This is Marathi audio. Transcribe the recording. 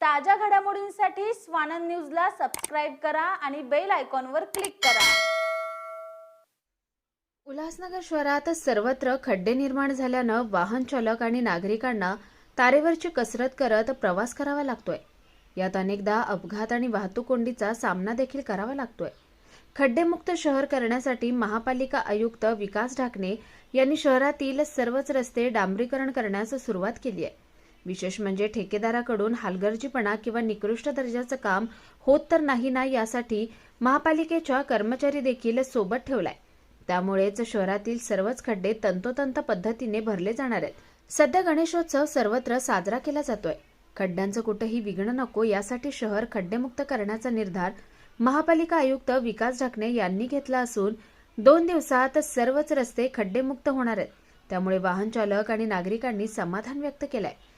ताज्या घडामोडींसाठी स्वानंद न्यूजला सबस्क्राईब करा आणि बेल आयकॉनवर क्लिक करा. उल्हासनगर शहरात सर्वत्र खड्डे निर्माण झाल्यानं वाहन चालक आणि नागरिकांना तारेवरची कसरत करत प्रवास करावा लागतोय. यात अनेकदा अपघात आणि वाहतूक कोंडीचा सामना देखील करावा लागतोय. खड्डेमुक्त शहर करण्यासाठी महापालिका आयुक्त विकास ढाकणे यांनी शहरातील सर्वच रस्ते डांबरीकरण करण्यास सुरुवात केली आहे. विशेष म्हणजे ठेकेदाराकडून हालगर्जीपणा किंवा निकृष्ट दर्जाचं काम होत तर नाही ना यासाठी महापालिकेच्या कर्मचारी देखील सोबत ठेवलाय. त्यामुळेच शहरातील सर्वच खड्डे तंतोतंत पद्धतीने भरले जाणार आहेत. सध्या गणेशोत्सव सर्वत्र साजरा केला जातोय. खड्ड्यांचं कुठेही विघ्न नको यासाठी शहर खड्डेमुक्त करण्याचा निर्धार महापालिका आयुक्त विकास ढाकणे यांनी घेतला असून दोन दिवसात सर्वच रस्ते खड्डेमुक्त होणार आहेत. त्यामुळे वाहन चालक आणि नागरिकांनी समाधान व्यक्त केलंय. आहे